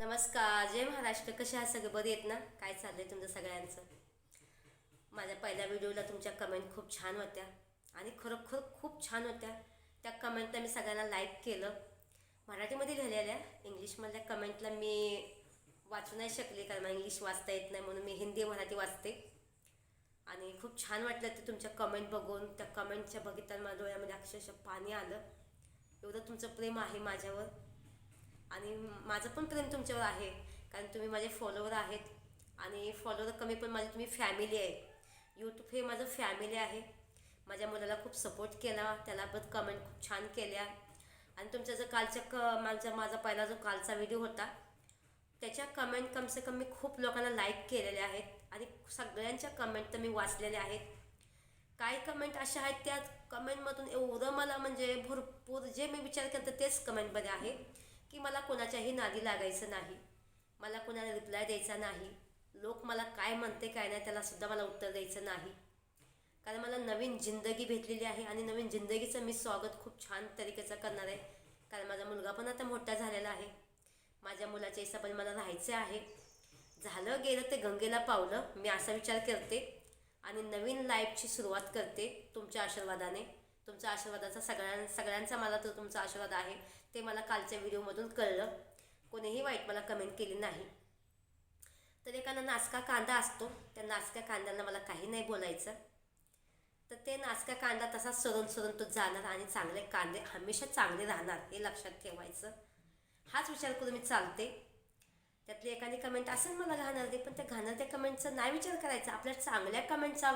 नमस्कार जय महाराष्ट्र. कसे आहात? सगळे बरे आहेत ना? काय चाललंय तुमचं सगळ्यांचं? माझ्या पहिल्या व्हिडिओला तुमच्या कमेंट खूप छान होत्या. आणि खरोखर खूप छान होत्या. त्या कमेंटला मी सगळ्यांना लाईक केलं. मराठीमध्ये लिहिलेल्या इंग्लिशमधल्या कमेंटला मी वाचू नाही शकले कारण मला इंग्लिश वाचता येत नाही म्हणून मी हिंदी मराठी वाचते. आणि खूप छान वाटलं ते तुमच्या कमेंट बघून. त्या कमेंटच्या बघितल्या माझ्या डोळ्यामध्ये अक्षरशः पाणी आलं. एवढं तुमचं प्रेम आहे माझ्यावर. आणि माझं पण प्रेम तुमच्यावर आहे कारण तुम्ही माझे फॉलोवर आहेत आणि फॉलोवर कमी पण माझी तुम्ही फॅमिली आहे. यूट्यूब हे माझं फॅमिली आहे. माझ्या मुलाला खूप सपोर्ट केला त्याला पण कमेंट खूप छान केल्या. आणि तुमचा जो कालच्या क माझा माझा पहिला जो कालचा व्हिडिओ होता त्याच्या कमेंट कमसे कम मी खूप लोकांना लाईक केलेल्या आहेत आणि सगळ्यांच्या कमेंट तर मी वाचलेल्या आहेत. काही कमेंट अशा आहेत त्या कमेंटमधून एवढं मला म्हणजे भरपूर जे मी विचार केला तेच कमेंटमध्ये आहे. की मला कोणाच्याही नादी लागायचं नाही. मला कोणाला रिप्लाय द्यायचा नाही. लोक मला काय म्हणते काय नाही त्यालासुद्धा मला उत्तर द्यायचं नाही. कारण मला नवीन जिंदगी भेटलेली आहे आणि नवीन जिंदगीचं मी स्वागत खूप छान तरीकेचं करणार आहे. कारण माझा मुलगा पण आता मोठा झालेला आहे. माझ्या मुलाच्या हिसाबाने मला राहायचं आहे. झालं गेलं ते गंगेला पावलं मी असा विचार करते. आणि नवीन लाईफची सुरुवात करते तुमच्या आशीर्वादाने. तुमच्या आशीर्वादाचा सगळ्यां सगळ्यांचा मला तर तुमचा आशीर्वाद आहे. ते मला कालच्या व्हिडिओमधून कळलं. कोणीही वाईट मला कमेंट केली नाही. तर एखादा नाचका कांदा असतो त्या नाचक्या कांद्याला मला काही नाही बोलायचं. तर ते नाचका कांदा तसा सरून सरून तो जाणार आणि चांगले कांदे हमेशा चांगले राहणार हे लक्षात ठेवायचं. हाच विचार करून मी चालते. त्यातली एखादी कमेंट असेल मला घालणार दे पण त्या घालणार त्या कमेंटचा नाही विचार करायचा. आपल्या चांगल्या कमेंटचा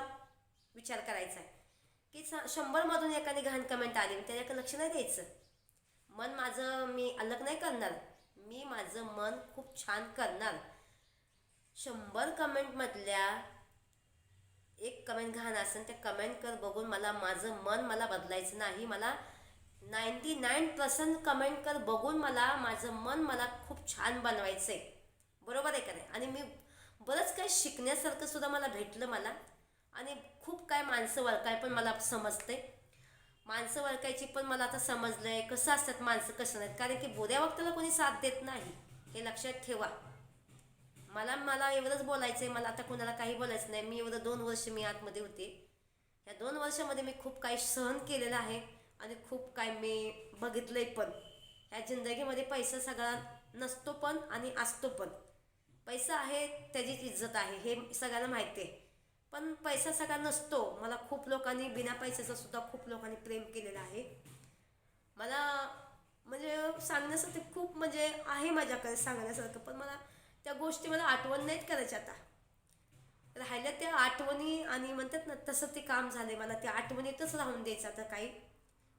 विचार करायचा आहे. की स शंभरमधून एखादी घाण कमेंट आली मी त्याच्याकडे लक्ष नाही द्यायचं. मन माझं मी अलग नाही करणार. मी माझं मन खूप छान करणार. शंभर कमेंटमधल्या एक कमेंट घाण असेल त्या कमेंट कर बघून मला माझं मन मला बदलायचं नाही. मला नाईंटी नाईन पर्सेंट कमेंट कर बघून मला माझं मन मला खूप छान बनवायचं आहे बरोबर आहे का नाही? आणि मी बरंच काही शिकण्यासारखं सुद्धा मला भेटलं मला. आणि खूप काय माणसं वळकाय पण मला समजते माणसं वळखायची पण मला आता समजलं आहे कसं असतात माणसं कसं नाहीत. कारण की बोऱ्या वक्ताला कोणी साथ देत नाही. हे लक्षात ठेवा. मला मला एवढंच बोलायचं आहे मला आता कोणाला काही बोलायचं नाही. मी एवढं दोन वर्ष मी आतमध्ये होते. या दोन वर्षामध्ये मी खूप काही सहन केलेलं आहे आणि खूप काय मी बघितलंय पण. ह्या जिंदगीमध्ये पैसा सगळा नसतो पण आणि असतो पण. पैसा आहे त्याचीच इज्जत आहे हे सगळ्यांना माहिती आहे. पण पैसा सगळा नसतो. मला खूप लोकांनी बिना पैशाचा सुद्धा खूप लोकांनी प्रेम केलेलं आहे. मला म्हणजे सांगण्यासाठी खूप म्हणजे आहे माझ्याकडे सांगण्यासारखं पण मला त्या गोष्टी मला आठवण नाहीत करायच्या आता. राहिल्या त्या आठवणी आणि म्हणतात ना तसं ते काम झाले मला त्या आठवणीतच राहून द्यायचं आता काही.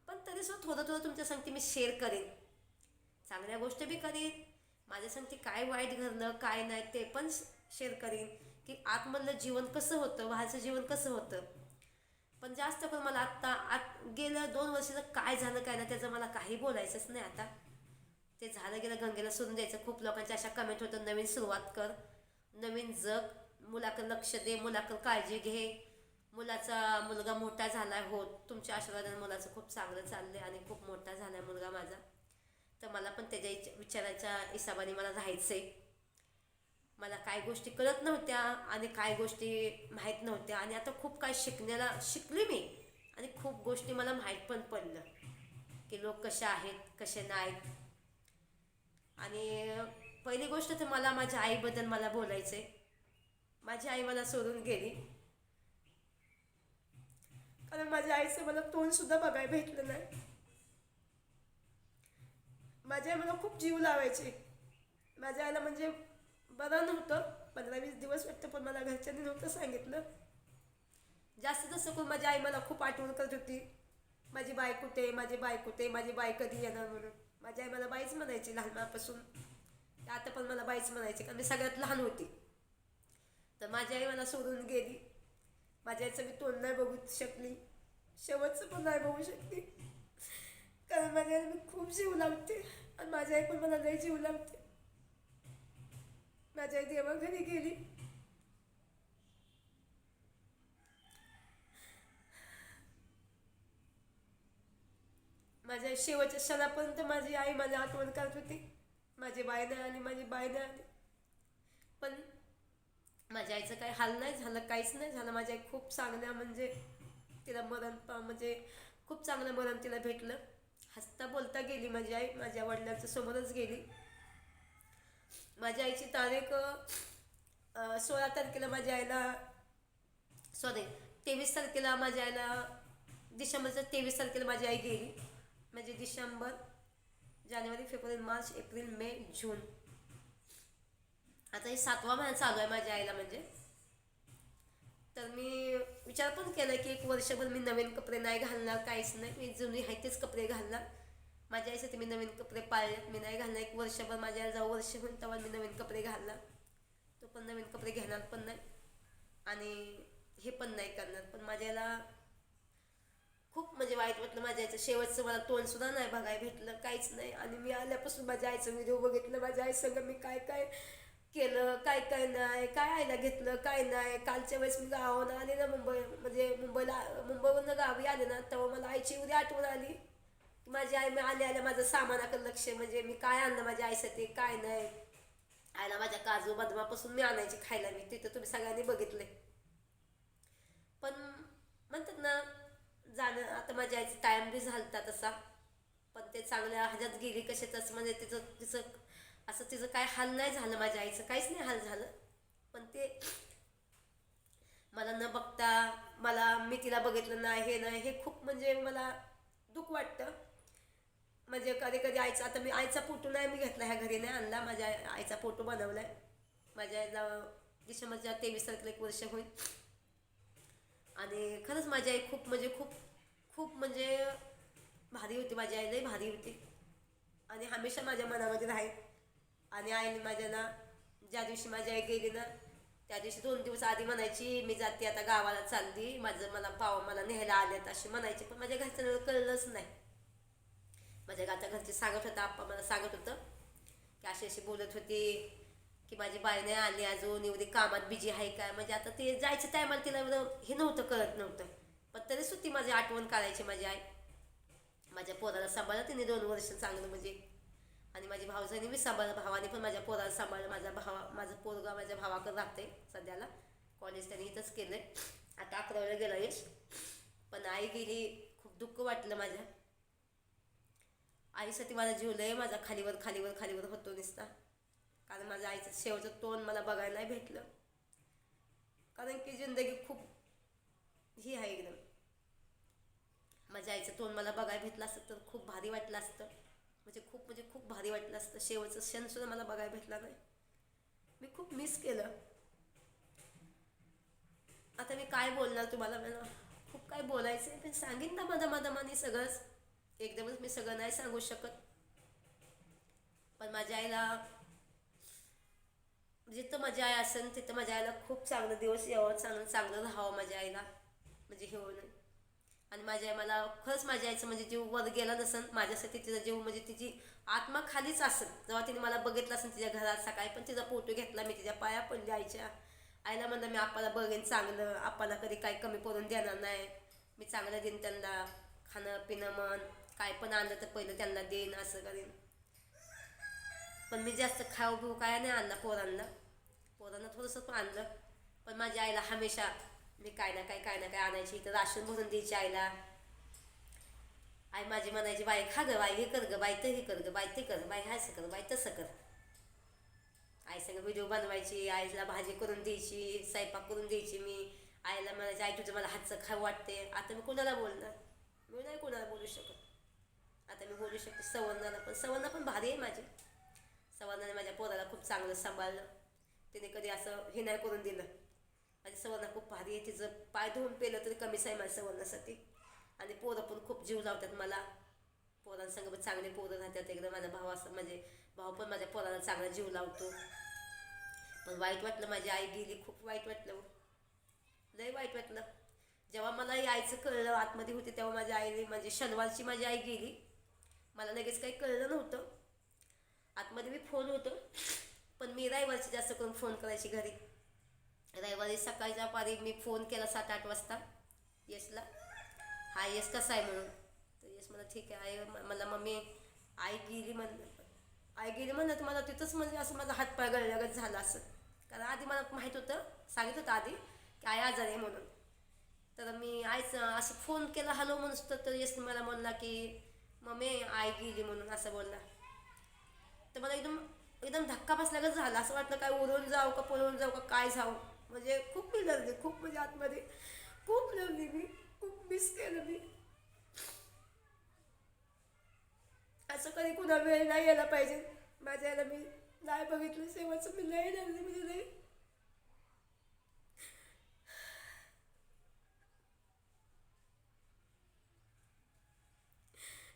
पण तरी सुद्धा थोडं थोडं तुमच्या सांगते मी शेअर करेन. चांगल्या गोष्टी बी करीन माझ्या सांगते काय वाईट घडलं काय नाही ते पण शेअर करीन. की आतमधलं जीवन कसं होतं बाहेरचं जीवन कसं होतं? पण जास्त करून मला आत्ता आत गेलं दोन वर्षाचं काय झालं काय नाही त्याचं मला काही बोलायचंच नाही आता. ते झालं गेलं गंगेला सोडून द्यायचं खूप लोकांच्या अशा कमेंट होतं नवीन सुरुवात कर नवीन जग मुलाकडे लक्ष दे मुलाकडे काळजी घे. मुलाचा मुलगा मोठा झाला हो तुमच्या आशीर्वादाने मुलाचं खूप चांगलं चाललं आणि खूप मोठा झाला आहे मुलगा माझा. तर मला पण त्याच्या विचाराच्या हिसाबाने मला राहायचं आहे मला काय गोष्टी कळत नव्हत्या आणि काय गोष्टी माहीत नव्हत्या. आणि आता खूप काय शिकण्याला शिकले मी आणि खूप गोष्टी मला माहीत पण पडलं की लोक कसे आहेत कसे नाहीत. आणि पहिली गोष्ट तर मला माझ्या आईबद्दल मला बोलायचं आहे माझी आई मला सोडून गेली. कारण माझ्या आईचं मला तोंडसुद्धा बघायला भेटलं नाही. माझी आई मला खूप जीव लावायची. माझ्या आईला म्हणजे बरं नव्हतं. पंधरा वीस दिवस वाटतं पण मला घरच्यांनी नव्हतं सांगितलं. जास्त जसं करून माझी आई मला खूप आठवण करत होती. माझी बाय कुठे माझी बाय कुठे माझी बाय कधी येणार म्हणून. माझी आई मला बाईच म्हणायची लहानपणापासून. आता पण मला बाईच म्हणायची कारण मी सगळ्यात लहान होती. तर माझी आई मला सोडून गेली. माझ्या आईचं मी तोंड नाही बघू शकली. शेवटचं पण नाही बघू शकली. कारण माझ्या आईला मी खूप जीव लावते. आणि माझी आई पण मला लई जीव लावते. माझ्या आई देवाघरी गेली. माझ्या शेवटच्या क्षणापर्यंत माझी आई मला आठवण करत होती. माझी बायनं नाही आली माझी बायनं नाही आली पण माझ्या आईचं काही हाल नाही झालं काहीच नाही झालं. माझी आई खूप चांगल्या म्हणजे तिला मरण पा म्हणजे खूप चांगलं मरण तिला भेटलं. हसता बोलता गेली माझी आई. माझ्या वडिलांच्या समोरच गेली. माझ्या आईची तारीख सोळा तारखेला माझ्या आईला सॉरी तेवीस तारखेला माझ्या आईला डिसेंबरच्या तेवीस तारखेला माझी आई गेली. म्हणजे डिसेंबर जानेवारी फेब्रुवारी मार्च एप्रिल मे जून. आता हे सातवा महिना चालू आहे माझ्या आईला म्हणजे. तर मी विचार पण केला की एक वर्षभर मी नवीन कपडे नाही घालणार काहीच नाही. मी जुनी आहे तेच कपडे घालणार. माझ्या आईसाठी मी नवीन कपडे पाळलेत मी नाही घालणार एक वर्षभर. माझ्या आईला जाऊ वर्ष होईल तेव्हा मी नवीन कपडे घालणार. तो पण नवीन कपडे घेणार पण नाही. आणि हे पण नाही करणार. पण माझ्याला खूप म्हणजे वाईट वाटलं. माझ्या आईचं शेवटचं मला तोंडसुद्धा नाही बघायला भेटलं. काहीच नाही. आणि मी आल्यापासून माझ्या आईचं व्हिडिओ बघितलं. माझ्या आई संग मी काय काय केलं? काय काय नाही? काय आयला घेतलं? काय नाही? कालच्या वेळेस मी गावावर आले ना मुंबई म्हणजे मुंबईला मुंबईवरून गावी आले ना तेव्हा मला आईची एवढी आठवण आली. माझी आई मी आले आल्या माझं सामानाकडे लक्ष म्हणजे मी काय आणलं माझ्या आईसाठी काय नाही. आईला माझ्या काजू बदमापासून मी आणायची खायला मी. तिथं तुम्ही सगळ्यांनी बघितले पण म्हणतात ना जाणं आता माझ्या आईचं टाईम बी झालता तसा. पण ते चांगल्या ह्याच्यात गेली कसे तसं म्हणजे तिचं तिचं असं तिचं काय हाल नाही झालं माझ्या आईचं काहीच नाही हाल झालं. पण ते मला न बघता मला मी तिला बघितलं नाही हे नाही हे खूप म्हणजे मला दुःख वाटतं. म्हणजे कधी कधी आईचा आता मी आईचा फोटो नाही मी घेतला ह्या घरी नाही आणला. माझ्या आईचा फोटो बनवला आहे माझ्या आईला डिसेंबरच्या तेवीस तारखेला एक वर्ष होईल. आणि खरंच माझी आई खूप म्हणजे खूप खूप म्हणजे भारी होती. माझी आई लई भारी होती. आणि हमेशा माझ्या मनामध्ये राहील. आणि आईने माझ्या ना ज्या दिवशी माझी आई गेली ना त्या दिवशी दोन दिवस आधी म्हणायची मी जाते आता गावाला चालली. माझं मला पाव मला न्यायला आल्यात अशी म्हणायची. पण माझ्या घरच्यांना कळलंच नाही. माझ्या आता घरचे सांगत होता आप्पा मला सांगत होतं की अशी अशी बोलत होती की माझी बाई नाही आली अजून एवढी कामात बिजी आहे काय? म्हणजे आता ते जायचं टायमाला तिला एवढं हे नव्हतं कळत नव्हतं. पण तरी सुद्धा माझी आठवण काढायची माझी आई. माझ्या पोराला सांभाळलं तिने दोन वर्ष चांगलं म्हणजे. आणि माझी भावजाईने मी सांभाळलं भावाने पण माझ्या पोराला सांभाळलं. माझा भावा माझं पोरगा माझ्या भावाकडे राहते सध्याला. कॉलेज त्याने इथंच केलं आहे आता अकरावीला गेला यश पण आई गेली खूप दुःख वाटलं माझ्या. आईसाठी माझा जीव लय माझा खालीवर खालीवर खालीवर होतो नुसता. कारण माझ्या आईचं शेवटचं तोंड मला बघायला नाही भेटलं. कारण की जिंदगी खूप ही आहे एकदम. माझ्या आईचं तोंड मला बघायला भेटलं असतं तर खूप भारी वाटलं असतं. म्हणजे खूप म्हणजे खूप भारी वाटलं असतं. शेवटचं क्षण सुद्धा मला बघायला भेटला नाही. मी खूप मिस केलं. आता मी काय बोलणार तुम्हाला? मला खूप काय बोलायचं आहे पण सांगेन ना मधा मधामानी सगळंच? एकदमच मी सगळं नाही सांगू शकत. पण माझ्या आईला जिथं माझी आई असेल तिथं माझ्या आईला खूप चांगलं दिवस यावं चांगलं चांगलं राहावं माझ्या आईला म्हणजे हे होऊन आणि माझ्या आई मला खरंच माझ्या आईचं म्हणजे जीव वर गेला नसेल माझ्यासाठी तिचा जीव म्हणजे तिची आत्मा खालीच असेल जेव्हा तिने मला बघितलं असेल तिच्या घरात सकाळी पण तिचा फोटो घेतला मी तिच्या पाया पडली आईच्या. आईला म्हणलं मी आपाला बघेन चांगलं आप्पाला कधी काही कमी पडून देणार नाही. मी चांगलं देईन त्यांना खाणं पिणं मन. काय पण आणलं तर पहिलं त्यांना देईन असं करेन. पण मी जास्त खाऊ खाऊ काय नाही आणला पोरांना. पोरांना थोडंसं पण आणलं. पण माझ्या आईला हमेशा मी काय ना काय काय ना काय आणायची तर राशन भरून द्यायची आईला. आई माझी म्हणायची बाई खा ग बाई हे कर ग बाई ते हे कर ग बाई ते कर बाई हे असं कर बाई तसं कर. आई सगळं व्हिडिओ बनवायची आईला भाजी करून द्यायची स्वयंपाक करून द्यायची मी. आईला म्हणायची आई तुझं मला हातचं खाऊ वाटते आता मी कोणाला बोलणार? मी नाही कोणाला बोलू शकत. आता मी बोलू शकते सवर्णाला पण सवर्णा पण भारी आहे माझी. सवर्णाने माझ्या पोराला खूप चांगलं सांभाळलं. तिने कधी असं हे नाही करून दिलं. माझी सवर्णा खूप भारी आहे तिचं पाय धुवून पेलं तरी कमीच आहे माझ्या सवर्णासाठी आणि पोरं पण खूप जीव लावतात मला. पोरांसंग पण चांगले पोरं राहतात. एकदम माझा भाव असं म्हणजे भाऊ पण माझ्या पोराला चांगला जीव लावतो. पण वाईट वाटलं माझी आई गेली खूप वाईट वाटलं लई लय वाईट वाटलं. जेव्हा मला यायचं कळलं आतमध्ये होते तेव्हा माझ्या आईने म्हणजे शनिवारची माझी आई गेली. मला लगेच काही कळलं नव्हतं. आतमध्ये मी फोन होतं पण मी रविवारची जास्त करून फोन करायची घरी. रविवारी सकाळच्या पारी मी फोन केला सात आठ वाजता यशला. हा यश कसा आहे म्हणून? तर यश मला ठीक आहे आई मला मम्मी आई गेली म्हण आई गेली म्हणत मला तिथंच म्हणजे असं माझा हातपाय गळल्यागत झाला असं. कारण आधी मला माहीत होतं सांगित होतं आधी की आई आजारी आहे म्हणून. तर मी आईचं असं फोन केला हॅलो म्हणून तर यश मला म्हणला की मम्मी आई गेली म्हणून असं बोलला. तर मला एकदम एकदम धक्का बसल्यागत झाला. असं वाटलं काय उडून जाऊ का पळून जाऊ का काय जाऊ. म्हणजे खूप मी लढली खूप म्हणजे आतमध्ये. खूप लढली मी. खूप मिस केलं मी. असं कधी कुणा वेळ नाही यायला पाहिजे. माझ्या याला मी नाही बघितलं. शेवटचं मी लय लढली म्हणजे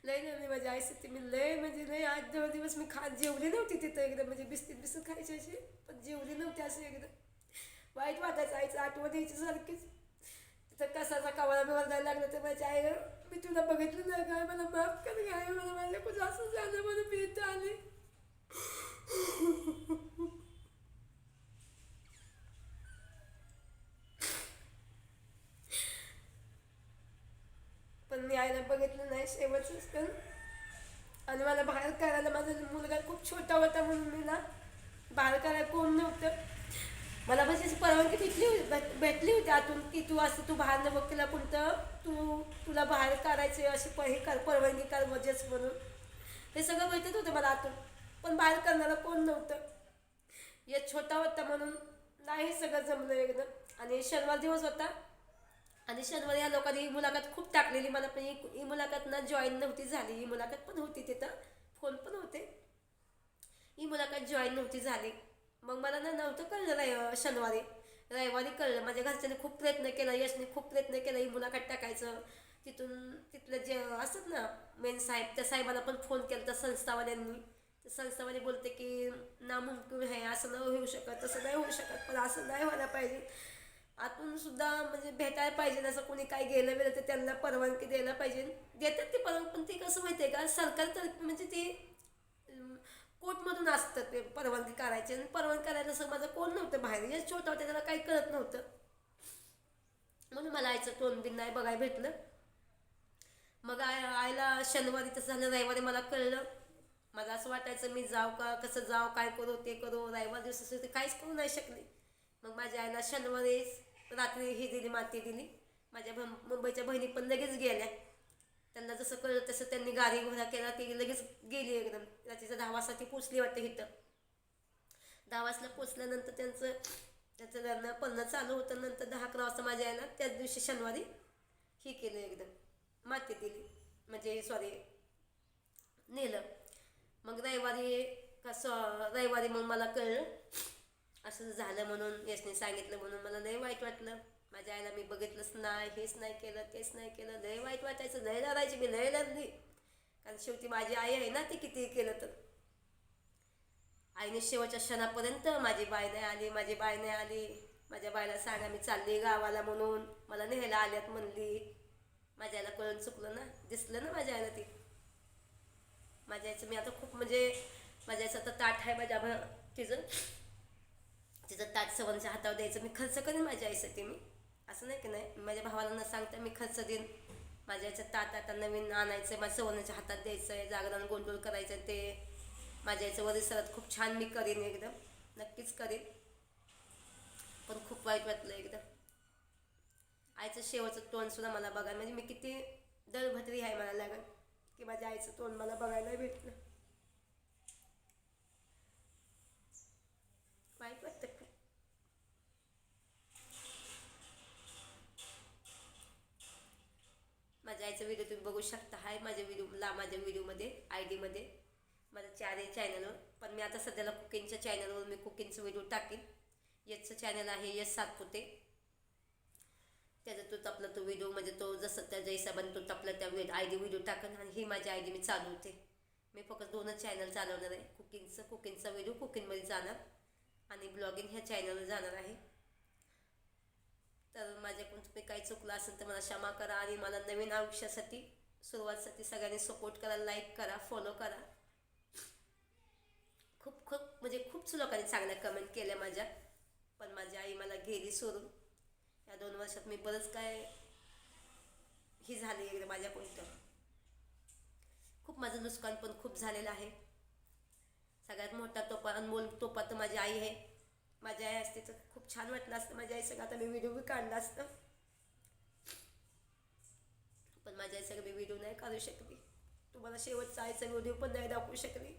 लय नाही माझी आई आईसाठी मी लय म्हणजे लय आज दहा दिवस मी खा जेवली नव्हती तिथं एकदम म्हणजे बिस्तीत बिस्किट खायची अशी पण जेवली नव्हती असं एकदम. वाईट वाटायचं आईचं आठवण यायची सारखीच. तिथं कसाचा कवाला बिवाला जायला लागलं तर माझ्या आई मी तुला बघितलं नाही काय मला माफ कर काय मला माझ्याकडून असं झालं म्हणून मी इथं आले पण मी आईला बघितलं नाही शेवटच पण आणि मला बाहेर करायला माझा मुलगा खूप छोटा होता म्हणून मी ना बाहेर करायला कोण नव्हतं मला म्हणजे अशी परवानगी भेटली होती आतून की तू असं तू बाहेर न केला कोणतं तू तुला बाहेर काढायचे अशी प- हे कर परवानगी कर मजेच म्हणून. हे सगळं भेटत होतं मला आतून. पण बाहेर करणारा कोण नव्हतं. हे छोटा होता म्हणून नाही सगळं जमलं एकदम आणि शनिवार दिवस होता. आणि शनिवारी या लोकांनी ही मुलाखत खूप टाकलेली मला पण ही मुलाखत ना जॉईन नव्हती झाली. ही मुलाखत पण होती तिथं. फोन पण होते. ही मुलाखत जॉईन नव्हती झाली. मग मला ना नव्हतं कळलं शनिवारी. रविवारी कळलं. माझ्या घरच्यांनी खूप प्रयत्न केला यशने खूप प्रयत्न केला ही मुलाखत टाकायचं. तिथून तिथलं जे असतात ना मेन साहेब त्या साहेबांना पण फोन केला तर संस्थावाल्यांनी. तर संस्थावाले बोलते की नामुमकिन आहे असं नाही होऊ शकत तसं नाही होऊ शकत पण असं नाही व्हायला पाहिजे. आतून सुद्धा म्हणजे भेटायला पाहिजे असं कोणी काय गेलं गेलं तर त्यांना परवानगी द्यायला पाहिजे. देतात ते परवानगी पण ते कसं माहिती आहे का सरकारतर्फे म्हणजे ते कोर्टमधून असतं ते परवानगी करायची. आणि परवानगी करायला असं माझं कोण नव्हतं बाहेर. यश छोटं होतं त्याला काही कळत नव्हतं. म्हणून मला आईचं तोंड बिन नाही बघायला भेटलं. मग आय आईला शनिवारी तसं झालं रविवारी मला कळलं. मला असं वाटायचं मी जाव का कसं जाव काय करू ते करू. रविवार दिवस असेल ते काहीच करू नाही शकले. मग माझ्या आईला शनिवारी रात्री ही दिली माती दिली. माझ्या भ मुंबईच्या बहिणी पण लगेच गेल्या. त्यांना जसं कळलं तसं त्यांनी गाडी घोडा केला ती लगेच गेली एकदम. रात्रीचा दहा वाजता ती पोचली वाटतं इथं. दहा वाजता पोचल्यानंतर त्यांचं त्याचं लग्न पन्नास चालू होतं नंतर दहा अकरा वाजता माझ्या यायला त्याच दिवशी शनिवारी ही केलं एकदम. माती दिली. म्हणजे सॉरी नेलं. मग रविवारी कसं रविवारी मग मला कळलं. असं झालं म्हणून यशने सांगितलं म्हणून. मला नाही वाईट वाटलं. माझ्या आईला मी बघितलंच नाही हेच नाही केलं तेच नाही केलं. लय वाईट वाटायचं लय लढायची मी लय लढली कारण शेवटी माझी आई आहे ना ती किती केलं तर. आईने शेवटच्या क्षणापर्यंत माझी बाय नाही आली माझी बाय नाही आली. माझ्या बाईला सांगा मी चालली गावाला म्हणून. मला नेहायला आल्यात म्हणली. माझ्या आईला कळून चुकलं ना दिसलं ना माझ्या आईला ती. माझ्या आईचं मी आता खूप म्हणजे माझ्या आईचं आता ताट आहे माझ्या तिचं. तिचं ताट सवनच्या हातावर द्यायचं मी खर्च करेन माझ्या आईसाठी मी. असं नाही की नाही माझ्या भावाला न सांगता मी खर्च देईन. माझ्या याच्यात ताट आता नवीन आणायचं माझ्या सवनाच्या हातात द्यायचं आहे जागरण गोंधळ करायचं ते माझ्या आईचं वरिसरात खूप छान मी करीन एकदम. नक्कीच करीन. पण खूप वाईट वाटलं एकदम. आईचं शेवटचं तोंड सुद्धा मला बघायला म्हणजे मी किती दळभद्री आहे मला लागत की माझ्या आईचं तोंड मला बघायला भेटलं. वाईट वाटतं खूप व्हिडिओ तुम्ही बघू शकता. आहे माझ्या व्हिडिओला माझ्या व्हिडिओमध्ये आय डीमध्ये माझ्या चार आहे चॅनलवर पण मी आता सध्याला कुकिंगच्या चॅनलवर मी कुकिंगचं व्हिडिओ टाकेन. याचं चॅनल आहे यश सातपुते. त्याचा तो तपला तो व्हिडिओ म्हणजे तो जसं त्या हिशोबाने तो तपला त्या आय डी व्हिडिओ टाकन आणि ही माझी आय डी मी चालवते मी फक्त दोनच चॅनल चालवणार आहे. कुकिंगचं कुकिंगचा व्हिडिओ कुकिंगमध्ये जाणार. आणि ब्लॉगिंग ह्या चॅनलवर जाणार आहे. तर माझ्याकडून तुम्ही काही चुकलं असेल तर मला क्षमा करा आणि मला नवीन आयुष्यासाठी सुरुवातसाठी सगळ्यांनी सपोर्ट करा लाईक करा फॉलो करा. खूप खूप म्हणजे खूप लोकांनी चांगल्या कमेंट केल्या माझ्या. पण माझी आई मला गेली सोडून. या दोन वर्षात मी बरंच काय ही झाली एकदा माझ्याकडून तर खूप माझं नुकसान पण खूप झालेलं आहे. सगळ्यात मोठा तोपा अनमोल तोपा तर माझी आई आहे. माझ्या आई असते तर खूप छान वाटलं असतं. माझ्या आई सगळं. आता मी व्हिडिओ बी काढला असतं. पण माझ्या आई सगळं. मी व्हिडिओ नाही काढू शकली. तुम्हाला शेवटचा आईचा व्हिडिओ पण नाही दाखवू शकली.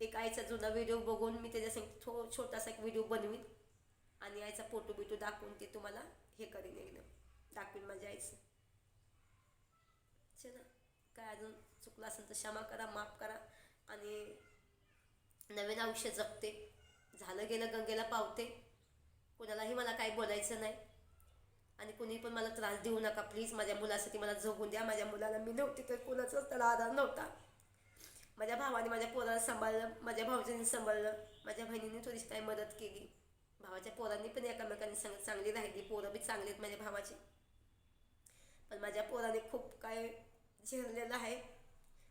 एक आईचा जुना व्हिडिओ बघून मी त्याच्यासाठी थो छोटासा एक व्हिडिओ बनवीन. आणि आईचा फोटो बिटो दाखवून ते तुम्हाला हे करीन एकदम दाखवीन माझ्या आईचं. चला. काय अजून चुकलं असेल तर क्षमा करा माफ करा. आणि नवीन आयुष्य जगते. झालं गेलं गंगेला पावते. कुणालाही मला काही बोलायचं नाही. आणि कुणी पण मला त्रास देऊ नका प्लीज माझ्या मुलासाठी मला जगून द्या. माझ्या मुलाला मी नव्हती तर कुणाचाच त्याला आधार नव्हता. माझ्या भावाने माझ्या पोराला सांभाळलं माझ्या भाऊजींनी सांभाळलं माझ्या बहिणीने थोडीशी काही मदत केली. भावाच्या पोरांनी पण एकामेकांनी सांग चांगली राहिली. पोरं बी चांगली आहेत माझ्या भावाची. पण माझ्या पोराने खूप काय झेरलेलं आहे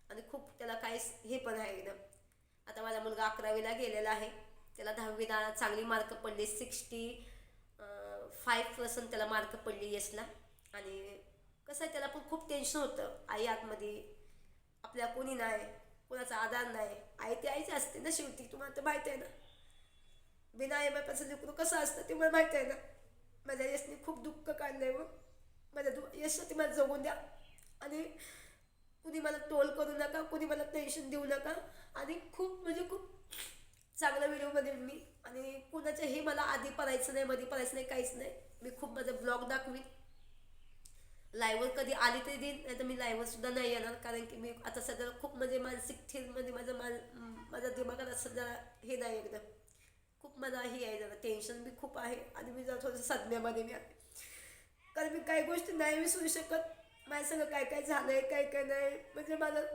आणि खूप त्याला काही हे पण आहे एकदम आता माझा मुलगा अकरावीला गेलेला आहे. त्याला दहावीला चांगली मार्क पडले. सिक्स्टी फाईव्ह पर्सेंट त्याला मार्क पडली यशला आणि कसं आहे त्याला पण खूप टेन्शन होतं. आई आतमध्ये आपल्या कोणी नाही कोणाचा आधार नाही. आई ती आईच असते ना शेवटी. तुम्हाला तर माहीत आहे ना. बिना आई बापाचं लेकरू कसं असतं ते मला माहीत आहे ना. माझ्या यशने खूप दुःख काढलंय मग माझ्या दु यशसाठी मला जगून द्या. आणि कुणी मला टोल करू नका कुणी मला टेन्शन देऊ नका. आणि खूप म्हणजे खूप चांगला व्हिडिओ बनेल मी आणि कुणाच्याही मला आधी पडायचं नाही मध्ये पडायचं नाही काहीच नाही. मी खूप माझा ब्लॉग दाखवीन. लाईव्हवर कधी आली तरी देईन नाही तर मी लाईव्हवर सुद्धा नाही येणार. कारण की मी आता सध्या खूप म्हणजे मानसिक थेरमध्ये माझं मान माझ्या दिमागात सध्या हे नाही एकदम. खूप मला हे आहे जरा टेन्शन बी खूप आहे आणि मी जरा थोडंसं सदम्यामध्ये मी आहे. कारण मी काही गोष्टी नाही विसरू शकत. माझ्या सगळं काय काय झालं आहे काय काय नाही. म्हणजे मला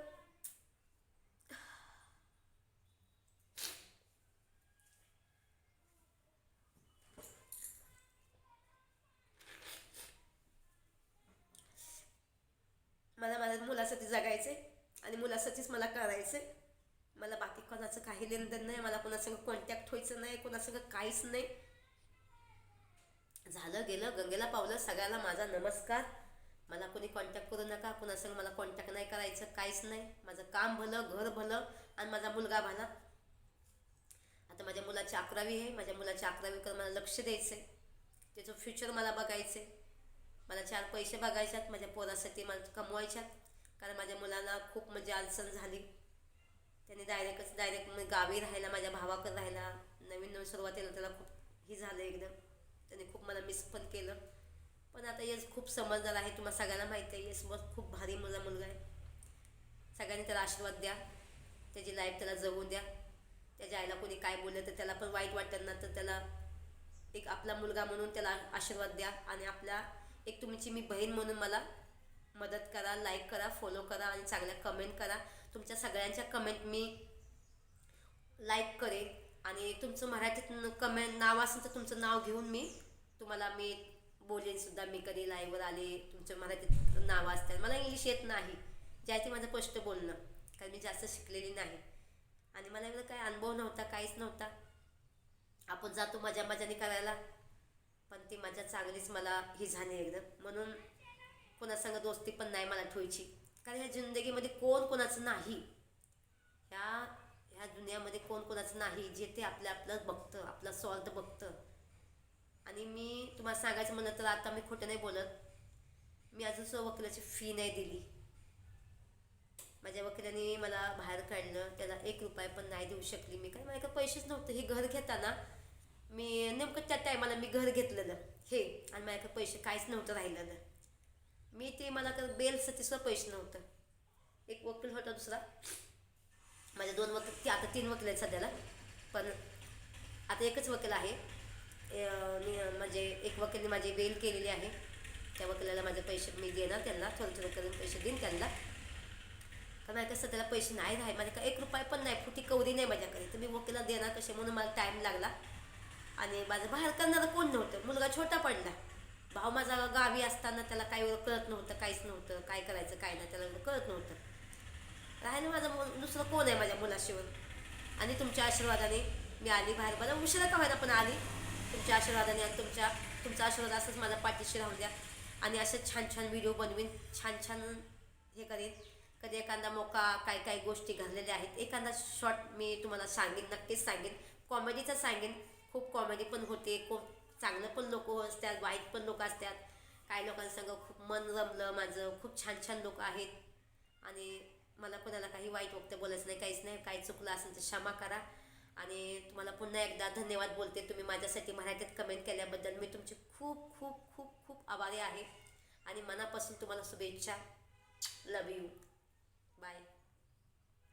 माझ्या मुलासाठी जगायचे आणि मुलासाठीच मला मला बाकी कोणाचं काही लेनदेन नाही मला कोणासंग कॉन्टॅक्ट व्हायचं नाही कोणासंग काहीच नाही. झालं गेलं गंगेला पावलं सगळ्याला माझा नमस्कार. मला कोणी कॉन्टॅक्ट करू नका कोणासंग मला कॉन्टॅक्ट नाही करायचं काहीच नाही. माझं काम भलं घर भलं आणि माझा मुलगा भला. आता माझ्या मुलाची अकरावी आहे माझ्या मुलाच्या अकरावीकडे मला लक्ष द्यायचं आहे त्याचं फ्युचर मला बघायचं आहे मला चार पैसे बघायच्यात माझ्या पोरासाठी मला कमवायच्यात. कारण माझ्या मुलाला खूप म्हणजे अडचण झाली. त्याने डायरेक्टच डायरेक्ट गावी राहायला माझ्या भावाकडे राहायला नवीन नवीन सुरुवातीला त्याला खूप हे झालं एकदम. त्याने खूप मला मिस पण केलं. पण आता यश खूप समजदार आहे तुम्हाला सगळ्यांना माहिती आहे. यश मग खूप भारी मुला मुलगा आहे. सगळ्यांनी त्याला आशीर्वाद द्या. त्याची लाईफ त्याला जगवून द्या. त्याच्या आईला कोणी काय बोललं तर त्याला पण वाईट वाटतं ना तर त्याला एक आपला मुलगा म्हणून त्याला आशीर्वाद द्या. आणि आपल्या एक तुमची मी बहीण म्हणून मला मदत करा लाईक करा फॉलो करा आणि चांगल्या कमेंट करा. तुमच्या सगळ्यांच्या कमेंट मी लाईक करेन. आणि तुमचं मराठीत कमेंट नाव असेल तर तुमचं नाव घेऊन मी तुम्हाला मी बोलेन सुद्धा. मी कधी लाईव्हवर आले तुमचं मराठीत नावं असतात मला इंग्लिश येत नाही. ज्या माझं स्पष्ट बोलणं. कारण मी जास्त शिकलेली नाही. आणि मला एवढं काही अनुभव नव्हता काहीच नव्हता. आपण जातो मजा मजाने करायला. पण ती मजा चांगलीच मला ही झाली एकदम म्हणून कोणासंग दोस्ती पण नाही मला ठेवायची. कारण ह्या जिंदगीमध्ये कोण कोणाचं नाही? ह्या ह्या दुनियामध्ये कोण कोणाचं नाही जे ते आपलं आपलं बघतं आपलं स्वार्थ बघतं. आणि मी तुम्हाला सांगायचं म्हणलं तर आता मी खोटं नाही बोलत. मी अजून सुद्धा वकिलाची फी नाही दिली. माझ्या वकिलाने मला बाहेर काढलं. त्याला एक रुपये पण नाही देऊ शकली मी. काय माझ्याकडे पैसेच नव्हते. हे घर घेताना मी नेमकं त्या टायमाला मी घर घेतलेलं. हे. आणि माझ्याकडे पैसे काहीच नव्हतं राहिलेलं. मी ते मला तर बेलसाठी सुद्धा पैसे नव्हतं. एक वकील होता दुसरा. माझे दोन वकील ते आता तीन वकील आहेत सध्याला. पण आता एकच वकील आहे. मी म्हणजे एक वकीलने माझी बेल केलेली आहे. त्या वकिलाला माझे पैसे मी देणार त्यांना थोडे थोडे करून पैसे देईन त्यांना. कारण माझ्याकडे सध्याला पैसे नाही राहिले. माझ्याकडे एक रुपया पण नाही फुटी कवरी नाही माझ्याकडे. तर मी वकिला देणार कसे? म्हणून मला टाईम लागला. आणि माझं बाहेर करणारं कोण नव्हतं? मुलगा छोटा पडला. भाऊ माझा गावी असताना त्याला काही कळत नव्हतं काहीच नव्हतं काय करायचं काय नाही त्याला कळत नव्हतं. राहिलं माझं मुल दुसरं कोण आहे माझ्या मुलाशिवाय? आणि तुमच्या आशीर्वादाने मी आली बाहेर. मला उशिरा का व्हायला पण आली? तुमच्या आशीर्वादाने आणि तुमच्या तुमचा आशीर्वाद असंच माझ्या पाठीशी राहून द्या. आणि असे छान छान व्हिडिओ बनवीन छान छान हे करेन. कधी एखादा मोका काय काय गोष्टी घडलेल्या आहेत. एखादा शॉर्ट मी तुम्हाला सांगेन नक्कीच सांगेन. कॉमेडीचं सांगेन. खूप कॉमेडी पण होते खूप चांगलं पण लोक असतात वाईट पण लोक असतात. काही लोकांसंग खूप मन रमलं माझं खूप छान छान लोक आहेत. आणि मला कोणाला काही वाईट वक्त बोलायचं नाही काहीच नाही काही चुकलं असेल तर क्षमा करा. आणि तुम्हाला पुन्हा एकदा धन्यवाद बोलते. तुम्ही माझ्यासाठी मराठीत कमेंट केल्याबद्दल मी तुमची खूप खूप खूप खूप आभारी आहे. आणि मनापासून तुम्हाला शुभेच्छा. लव यू